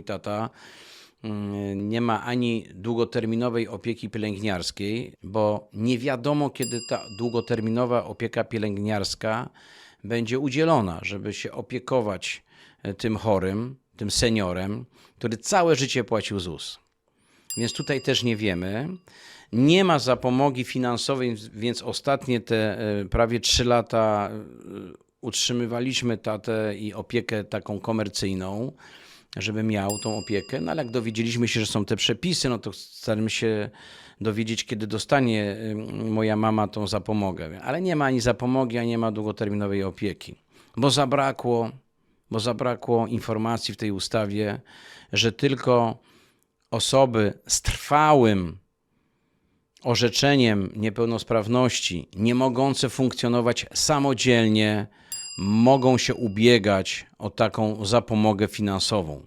mój tata mm, nie ma ani długoterminowej opieki pielęgniarskiej, bo nie wiadomo, kiedy ta długoterminowa opieka pielęgniarska będzie udzielona, żeby się opiekować e, tym chorym, tym seniorem, który całe życie płacił ZUS. Więc tutaj też nie wiemy. Nie ma zapomogi finansowej, więc ostatnie te e, prawie 3 lata e, utrzymywaliśmy tatę i opiekę taką komercyjną, żeby miał tą opiekę. No ale jak dowiedzieliśmy się, że są te przepisy, no to staramy się dowiedzieć, kiedy dostanie moja mama tą zapomogę. Ale nie ma ani zapomogi, ani nie ma długoterminowej opieki, bo zabrakło, bo zabrakło informacji w tej ustawie, że tylko osoby z trwałym orzeczeniem niepełnosprawności, nie mogące funkcjonować samodzielnie, mogą się ubiegać o taką zapomogę finansową.